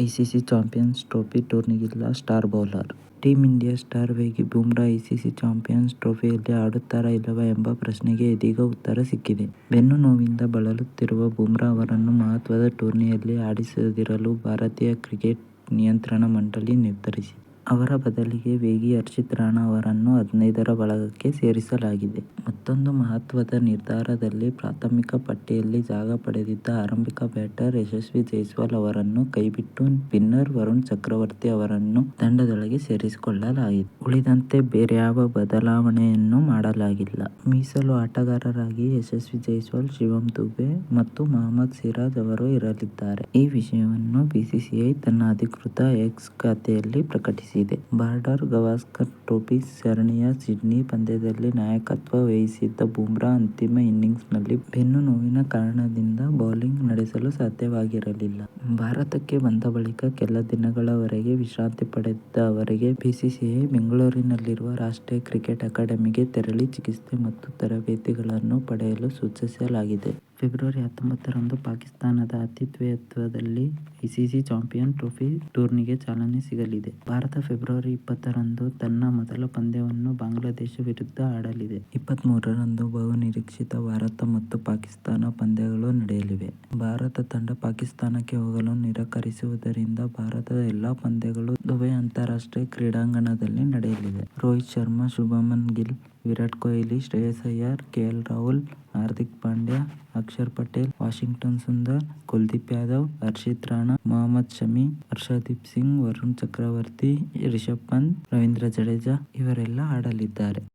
ICC champions trophy ಟೂರ್ನಿಗಿಲ್ಲ star bowler team India star ವೇಗಿ Bumrah ICC champions ಟ್ರೋಫಿಯಲ್ಲಿ ಆಡುತ್ತಾರಾ ಇಲ್ಲವಾ ಎಂಬ ಪ್ರಶ್ನೆಗೆ ಇದೀಗ ಉತ್ತರ ಸಿಕ್ಕಿದೆ. ಬೆನ್ನು ನೋವಿನಿಂದ ಬಳಲುತ್ತಿರುವ ಬುಮ್ರಾ ಅವರನ್ನು ಮಹತ್ವದ ಟೂರ್ನಿಯಲ್ಲಿ ಆಡಿಸದಿರಲು ಭಾರತೀಯ ಕ್ರಿಕೆಟ್ ನಿಯಂತ್ರಣ ಮಂಡಳಿ ನಿರ್ಧರಿಸಿದೆ. ಅವರ ಬದಲಿಗೆ ವೇಗಿ ಹರ್ಷಿತ್ ರಾಣಾ ಅವರನ್ನು ಹದಿನೈದರ ಬಳಗಕ್ಕೆ ಸೇರಿಸಲಾಗಿದೆ. ಮತ್ತೊಂದು ಮಹತ್ವದ ನಿರ್ಧಾರದಲ್ಲಿ ಪ್ರಾಥಮಿಕ ಪಟ್ಟಿಯಲ್ಲಿ ಜಾಗ ಪಡೆದಿದ್ದ ಆರಂಭಿಕ ಬ್ಯಾಟರ್ ಯಶಸ್ವಿ ಜೈಸ್ವಾಲ್ ಅವರನ್ನು ಕೈಬಿಟ್ಟು ಪಿನ್ನರ್ ವರುಣ್ ಚಕ್ರವರ್ತಿ ಅವರನ್ನು ತಂಡದೊಳಗೆ ಸೇರಿಸಿಕೊಳ್ಳಲಾಗಿದೆ. ಉಳಿದಂತೆ ಬೇರ್ಯಾವ ಬದಲಾವಣೆಯನ್ನು ಮಾಡಲಾಗಿಲ್ಲ. ಮೀಸಲು ಆಟಗಾರರಾಗಿ ಯಶಸ್ವಿ ಜೈಸ್ವಾಲ್, ಶಿವಮ್ ದುಬೆ ಮತ್ತು ಮೊಹಮ್ಮದ್ ಸಿರಾಜ್ ಅವರು ಇರಲಿದ್ದಾರೆ. ಈ ವಿಷಯವನ್ನು ಬಿಸಿಸಿಐ ತನ್ನ ಅಧಿಕೃತ ಎಕ್ಸ್ ಖಾತೆಯಲ್ಲಿ ಪ್ರಕಟಿಸಿದೆ. ಬಾರ್ಡರ್ ಗವಾಸ್ಕರ್ ಟ್ರೋಫಿ ಸರಣಿಯ ಸಿಡ್ನಿ ಪಂದ್ಯದಲ್ಲಿ ನಾಯಕತ್ವ ವಹಿಸಿದ್ದ ಬುಮ್ರಾ ಅಂತಿಮ ಇನ್ನಿಂಗ್ಸ್ನಲ್ಲಿ ಬೆನ್ನು ನೋವಿನ ಕಾರಣದಿಂದ ಬೌಲಿಂಗ್ ನಡೆಸಲು ಸಾಧ್ಯವಾಗಿರಲಿಲ್ಲ. ಭಾರತಕ್ಕೆ ಬಂದ ಬಳಿಕ ಕೆಲ ದಿನಗಳವರೆಗೆ ವಿಶ್ರಾಂತಿ ಪಡೆದ ಅವರಿಗೆ ಬಿಸಿಸಿಐ ಬೆಂಗಳೂರಿನಲ್ಲಿರುವ ರಾಷ್ಟ್ರೀಯ ಕ್ರಿಕೆಟ್ ಅಕಾಡೆಮಿಗೆ ತೆರಳಿ ಚಿಕಿತ್ಸೆ ಮತ್ತು ತರಬೇತಿಗಳನ್ನು ಪಡೆಯಲು ಸೂಚಿಸಲಾಗಿದೆ. ಫೆಬ್ರವರಿ ಹತ್ತೊಂಬತ್ತರಂದು ಪಾಕಿಸ್ತಾನದ ಆತಿಥೇಯತ್ವದಲ್ಲಿ ಐಸಿಸಿ ಚಾಂಪಿಯನ್ ಟ್ರೋಫಿ ಟೂರ್ನಿಗೆ ಚಾಲನೆ ಸಿಗಲಿದೆ. ಭಾರತ ಫೆಬ್ರವರಿ ಇಪ್ಪತ್ತರಂದು ತನ್ನ ಮೊದಲ ಪಂದ್ಯವನ್ನು ಬಾಂಗ್ಲಾದೇಶ ವಿರುದ್ಧ ಆಡಲಿದೆ. ಇಪ್ಪತ್ತಮೂರರಂದು ಬಹುನಿರೀಕ್ಷಿತ ಭಾರತ ಮತ್ತು ಪಾಕಿಸ್ತಾನ ಪಂದ್ಯಗಳು ನಡೆಯಲಿವೆ. ಭಾರತ ತಂಡ ಪಾಕಿಸ್ತಾನಕ್ಕೆ ಹೋಗಲು ನಿರಾಕರಿಸುವುದರಿಂದ ಭಾರತದ ಎಲ್ಲಾ ಪಂದ್ಯಗಳು ದುಬೈ ಅಂತಾರಾಷ್ಟ್ರೀಯ ಕ್ರೀಡಾಂಗಣದಲ್ಲಿ ನಡೆಯಲಿವೆ. Rohit Sharma, Shubman Gill, Virat Kohli, Shreyas Iyer, K L Rahul, Hardik Pandya, Axar Patel, Washington Sundar, Kuldeep Yadav, Harshit Rana, Mohammed Shami, Harshdeep Singh, Varun Chakravarthy, Rishabh Pant, Ravindra Jadeja ಇವರೆಲ್ಲ ಆಡಲಿದ್ದಾರೆ.